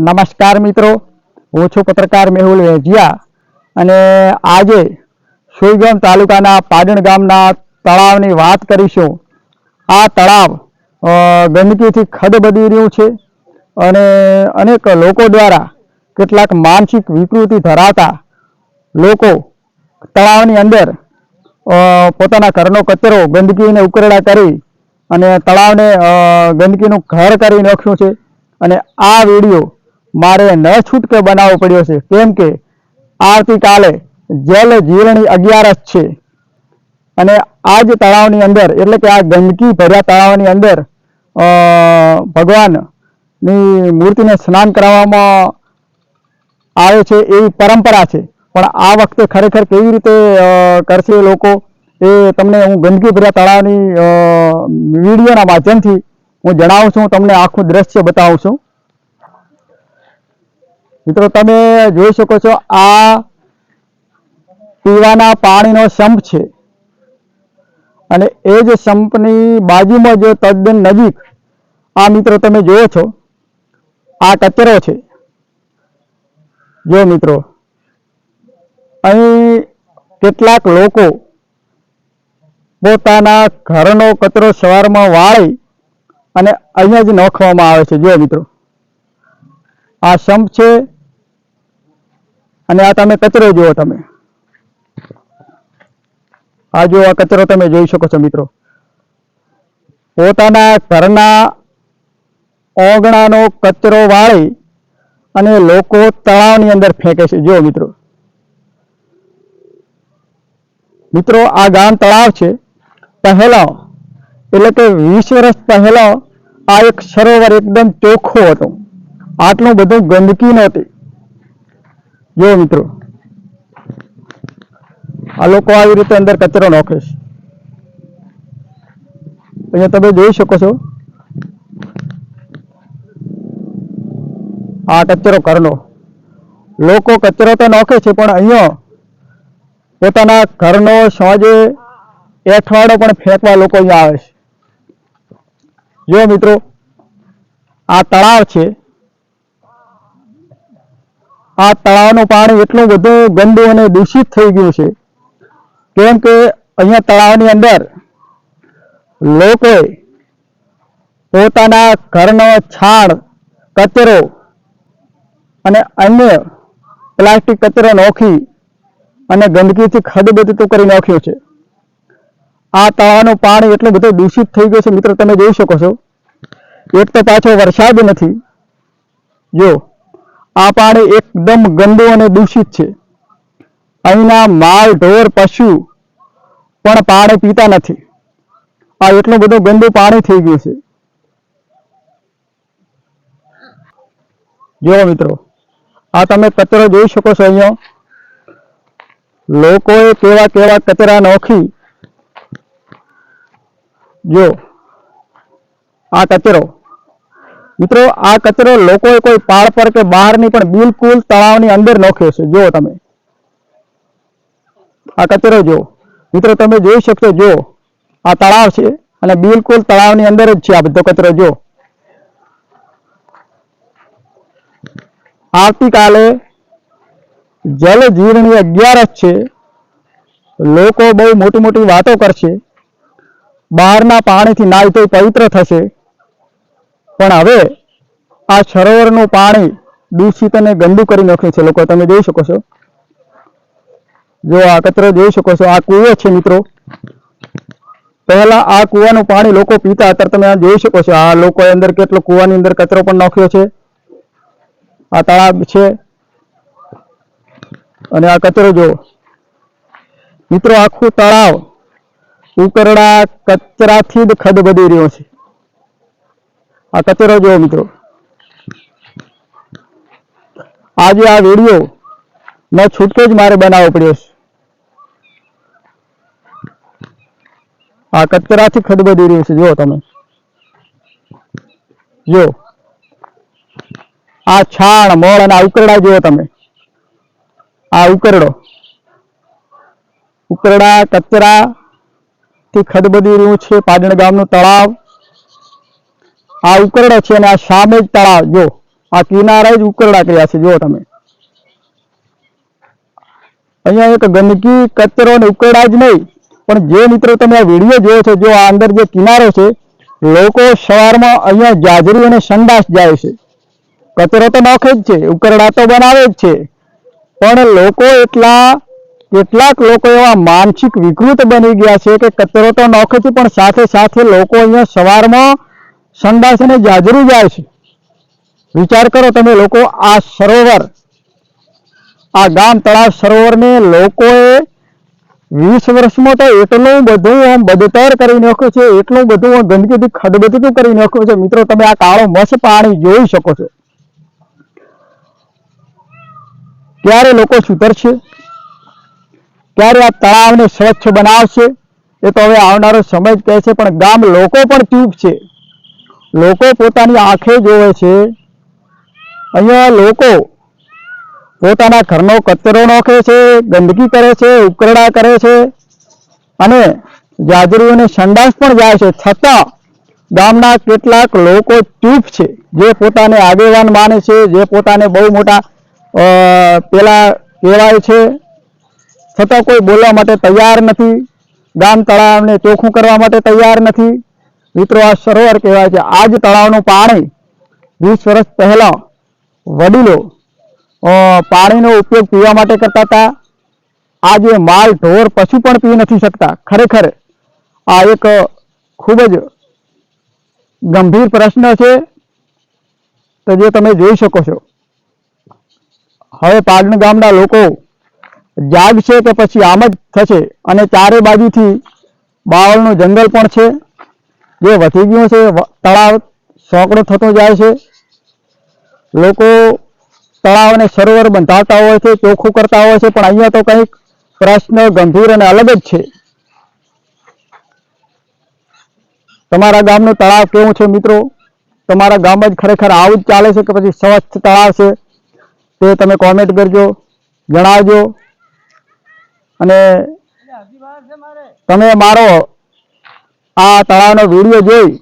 નમસ્કાર મિત્રો. હું છું પત્રકાર મેહુલ વેજિયા અને આજે સુઈગામ તાલુકાના પાડણ ગામના તળાવની વાત કરીશું. આ તળાવ ગંદકીથી ખદબદી રહ્યું છે અને અનેક લોકો દ્વારા કેટલાક માનસિક વિકૃતિ ધરાવતા લોકો તળાવની અંદર પોતાના ઘરનો કચરો ગંદકીને ઉકરડા કરી અને તળાવને ગંદકીનું ઘર કરી નાખ્યું છે. અને આ વીડિયો મારે ન છૂટકે બનાવવો પડ્યો છે. કેમ કે આવતીકાલે જલ જીવણી અગિયારસ છે. અને આ જ તળાવની અંદર, એટલે કે આ ગંદકી ભર્યા તળાવની અંદર ભગવાનની મૂર્તિને સ્નાન કરાવવામાં આવે છે એવી પરંપરા છે. પણ આ વખતે ખરેખર કેવી રીતે કરશે લોકો, એ તમને હું ગંદકી ભર્યા તળાવની વિડીયોના માધ્યમથી હું જણાવું છું, તમને આખું દ્રશ્ય બતાવું છું. મિત્રો, તમે જોઈ શકો છો આ પીવાના પાણીનો સંપ છે. અને એ જ સંપની બાજુમાં જો તદ્દન નજીક, આ મિત્રો તમે જોયો છો, આ કચરો છે. જો મિત્રો, અહીં કેટલાક લોકો પોતાના ઘરનો કચરો સવારમાં વાળી અને અહીંયા જ નોખવામાં આવે છે. જો મિત્રો આ સંપ છે અને આ તમે કચરો જુઓ તમે. આ જો આ કચરો તમે જોઈ શકો છો મિત્રો. પોતાના ઘરના ઓગણાનો કચરો વાળી અને લોકો તળાવની અંદર ફેંકે છે. જો મિત્રો. મિત્રો, આ ગામ તળાવ છે. પહેલા, એટલે કે વીસ વર્ષ પહેલા આ એક સરોવર એકદમ ચોખ્ખો હતો. આટલું બધું ગંદકી નહોતી. જો મિત્રો, આ લોકો આવી રીતે અંદર કચરો નાખે છે. અહીંયા તમે જોઈ શકો છો. આ કચરો કરલો લોકો કચરો તો નાખે છે, પણ અહીંયા પોતાના ઘરનો સાંજે એઠવાડો પણ ફેંકવા લોકો અહીંયા આવે છે. જો મિત્રો, આ તળાવ છે. આ તળાવનું પાણી એટલું બધું ગંદુ અને દૂષિત થઈ ગયું છે. કેમ કે અહીંયા તળાવની અંદર લોકોએ પોતાના ઘરનો છાણ, કચરો અને અન્ય પ્લાસ્ટિક કચરો નાખી અને ગંદકીથી ખદબદતું કરી નાખ્યું છે. આ તળાવનું પાણી એટલું બધું દૂષિત થઈ ગયું છે. મિત્રો, તમે જોઈ શકો છો. એક તો પાછો વરસાદ નથી. જો આ પાણી એકદમ ગંદુ અને દૂષિત છે. અહીંના માલ, ઢોર, પશુ પણ પાણી પીતા નથી. આ એટલું બધું ગંદુ પાણી થઈ ગયું છે. જો મિત્રો, આ તમે કચરો જોઈ શકો છો અહીંયા. લોકોએ કેવા કેવા કચરા નોખી. જો આ કચરો મિત્રો, આ કચરો લોકોએ કોઈ પાળ પર કે બહારની પણ બિલકુલ તળાવની અંદર નોખ્યો છે. જો તમે. આ કચરો જો મિત્રો, તમે જોઈ શકશો જો આ તળાવ છે અને બિલકુલ તળાવની અંદર જ છે આ બધો કચરો જો આવતીકાલે જલ જીવણી અગિયારસ છે. લોકો બહુ મોટી મોટી વાતો કરશે. બહારના પાણીથી નાય તો પવિત્ર થશે. પણ હવે આ સરોવરનું પાણી દૂષિત અને ગંદુ કરી નાખ્યું છે. લોકો, તમે જોઈ શકો છો. જો આ કચરો જોઈ શકો છો. આ કૂવો છે મિત્રો. પહેલા આ કૂવાનું પાણી લોકો પીતા. અત્યારે તમે જોઈ શકો છો. આ લોકો અંદર કેટલો કૂવાની અંદર કચરો પણ નાખ્યો છે. આ તળાવ છે. અને આ કચરો જો મિત્રો, આખું તળાવ ઉકરડા કચરાથી જ ખદબદી રહ્યો છે. આ કચરો જો મિત્રો. આજે આ વીડિયો ન છૂટકે જ મારે બનાવવો પડ્યો છે. આ કચરાથી ખદબદી રહ્યું છે જો તમે. જો આ છાણ, મોળ અને આ ઉકરડા જુઓ તમે. આ ઉકરડો. ઉકરડા કચરા થી ખદબદી રહ્યું છે, પાટણ ગામનું તળાવ. આ ઉકરડો છે અને આ સામે જ તળાવ, જો. આ કિનારે જ ઉકરડા કર્યા છે જુઓ તમે. અહીંયા એક ગંદકી, કચરો ને ઉકરડા જ નહીં, પણ જે મિત્રો તમે આ વીડિયો જોયો છો, જો આ અંદર જે કિનારો છે, લોકો સવારમાં અહીંયા જાજરી અને સંડાસ જાય છે. કચરો તો નાખે જ છે, ઉકરડા તો બનાવે જ છે. પણ લોકો એટલા, કેટલાક લોકો એવા માનસિક વિકૃત બની ગયા છે કે કચરો તો નાખે છે, પણ સાથે સાથે લોકો અહીંયા સવારમાં સંડાસ અને જાજરૂ જાય છે. વિચાર કરો તમે લોકો, આ સરોવર, આ ગામ તળાવ સરોવરને લોકોએ વીસ વર્ષમાં તો એટલું બધું આમ બદતર કરી નાખ્યું છે, એટલું બધું આમ ગંદકીથી ખડબદતું કરી નાખ્યું છે. મિત્રો, તમે આ કાળો મસ્ત પાણી જોઈ શકો છો. ક્યારે લોકો સુધરશે? ક્યારે આ તળાવને સ્વચ્છ બનાવશે? એ તો હવે આવનારો સમય જ કહે છે, પણ ગામ લોકો પણ ચૂપ છે. લોકો પોતાની આંખે જોવે છે. અહીંયા લોકો પોતાના ઘરનો કચરો નાખે છે, ગંદકી કરે છે, ઉકરડા કરે છે અને જાજરી અને સંડાસ પણ જાય છે. છતાં ગામના કેટલાક લોકો ચૂપ છે, જે પોતાને આગેવાન માને છે, જે પોતાને બહુ મોટા પેલા કહેવાય છે. છતાં કોઈ બોલવા માટે તૈયાર નથી. ગામ તળાવને ચોખ્ખું કરવા માટે તૈયાર નથી. મિત્રો, આ સરોવર કહેવાય છે. આ જ તળાવનું પાણી વીસ વર્ષ પહેલા વડીલો પાણીનો ઉપયોગ પીવા માટે કરતા હતા. આજે માલ, ઢોર, પશુ પણ પી નથી શકતા. ખરેખર આ એક ખૂબ જ ગંભીર પ્રશ્ન છે. તો જે તમે જોઈ શકો છો. હવે પાટણ ગામના લોકો જાગશે કે પછી આમ જ થશે અને ચારે બાજુથી બાવળનું જંગલ પણ છે. જે વધી ગયું છે તળાવ સોંકડો થતો જાય છે. લોકો તળાવ અને સરોવર બંધાવતા હોય છે, ચોખ્ખું કરતા હોય છે, પણ અહીંયા તો કંઈક પ્રશ્ન, ગંભીર અને અલગ જ છે. તમારા ગામનું તળાવ કેવું છે મિત્રો? તમારા ગામમાં જ ખરેખર આવું જ ચાલે છે કે પછી સ્વચ્છ તળાવ છે? તે તમે કોમેન્ટ કરજો, જણાવજો. અને તમે મારો આ તળાવનો વીડિયો જોઈ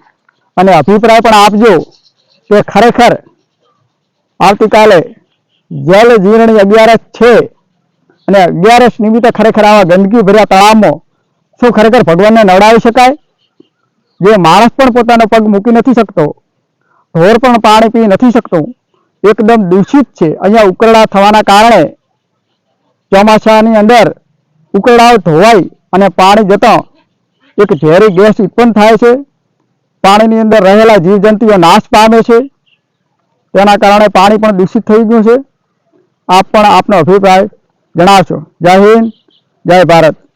અને અભિપ્રાય પણ આપજો કે ખરેખર આવતીકાલે જલ જીર્ણી અગિયારસ છે અને અગિયારસ નિમિત્તે ખરેખર આવા ગંદકી ભર્યા તળાવમાં શું ખરેખર ભગવાનને નવડાવી શકાય? જે માણસ પણ પોતાનો પગ મૂકી નથી શકતો, ઢોર પણ પાણી પી નથી શકતું, એકદમ દૂષિત છે. અહીંયા ઉકરડા થવાના કારણે ચોમાસાની અંદર ઉકરડાઓ ધોવાઈ અને પાણી જતાં એક ઝેરી ગેસ ઉત્પન્ન થાય છે. પાણીની અંદર રહેલા જીવજંતુઓ નાશ પામે છે. તેના કારણે પાણી પણ દૂષિત થઈ ગયું છે. આપ પણ આપનો અભિપ્રાય જણાવશો. જય હિન્દ, જય ભારત.